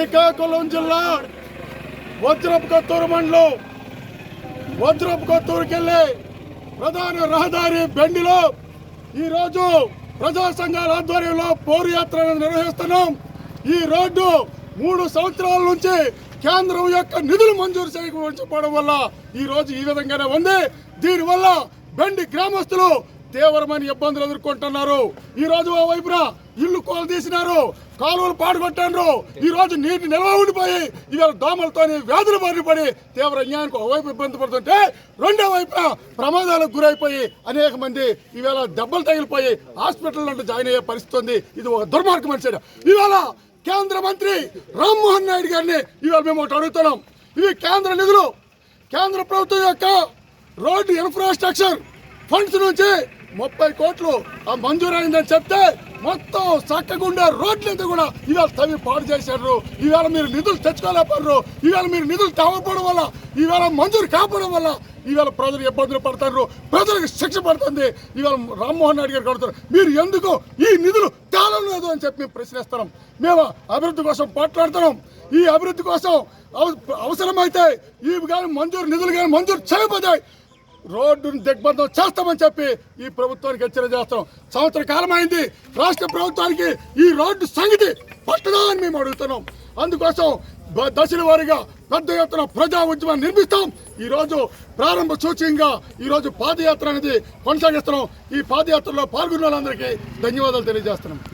శ్రీకాకుళం జిల్లా వజ్రపు కొత్తూరు మండలం. వజ్రపు కొత్తూరుకి వెళ్ళి ప్రధాన రహదారి బెండిలో ఈరోజు ప్రజా సంఘాల ఆధ్వర్యంలో పౌరు నిర్వహిస్తున్నాం. ఈ రోడ్డు మూడు సంవత్సరాల నుంచి కేంద్రం యొక్క నిధులు మంజూరు చేయకపోవడం వల్ల ఈ రోజు ఈ విధంగానే ఉంది. దీనివల్ల బెండి గ్రామస్తులు తీవ్రమైన ఇబ్బందులు ఎదుర్కొంటున్నారు. ఈ రోజు ఆ వైపున ఇల్లు కోలు తీసినారు కాలువలు పాడుకొట్టారు ఈ రోజు నీటి నిల్వ ఉండిపోయి ఇవాళ దోమలతోని వ్యాధులు బారిపడి తీవ్ర అన్యాయానికి ఒకవైపు ఇబ్బంది పడుతుంటే రెండో వైపున ప్రమాదాలకు గురైపోయి అనేక మంది ఈవేళ దెబ్బలు తగిలిపోయి హాస్పిటల్ నుండి జాయిన్ అయ్యే పరిస్థితి ఉంది. ఇది ఒక దుర్మార్గం మనిషి ఇవాళ కేంద్ర మంత్రి రామ్మోహన్ నాయుడు గారిని ఇవాళ మేము ఒకటి అడుగుతున్నాం. ఇవి కేంద్ర నిధులు. కేంద్ర ప్రభుత్వం యొక్క రోడ్డు ఇన్ఫ్రాస్ట్రక్చర్ ఫండ్స్ నుంచి ముప్పై కోట్లు ఆ మంజూరైందని చెప్తే మొత్తం చక్కకుండా రోడ్లంతా కూడా ఇవాళ తవ్వి పాడు చేశారు. ఇవాళ మీరు నిధులు తెచ్చుకోలేకపోయారు. ఇవాళ మీరు నిధులు తవ్వకపోవడం వల్ల ఇవాళ మంజూరు కాకపోవడం వల్ల ఇవాళ ప్రజలు ఇబ్బందులు పడతారు. ప్రజలకు శిక్ష పడుతుంది. ఇవాళ రామ్మోహన్ నాయుడు గారు కడుతారు మీరు ఎందుకు ఈ నిధులు తేలం లేదు అని చెప్పి మేము ప్రశ్నిస్తున్నాం. మేము అభివృద్ధి కోసం పోట్లాడుతున్నాం. ఈ అభివృద్ధి కోసం అవసరమైతే ఇవి కానీ మంజూరు నిధులు కానీ మంజూరు చేయబోతాయి రోడ్డును దిగ్బంధం చేస్తామని చెప్పి ఈ ప్రభుత్వానికి హెచ్చరిక చేస్తాం. సంవత్సర కాలం అయింది రాష్ట్ర ప్రభుత్వానికి ఈ రోడ్డు సంగతి పట్టదా అని మేము అడుగుతున్నాం. అందుకోసం దశల వారీగా పెద్ద ఎత్తున ప్రజా ఉద్యమాన్ని నిర్మిస్తాం. ఈరోజు ప్రారంభ సూచకంగా ఈరోజు పాదయాత్ర అనేది కొనసాగిస్తున్నాం. ఈ పాదయాత్రలో పాల్గొన్న వాళ్ళందరికీ ధన్యవాదాలు తెలియజేస్తున్నాం.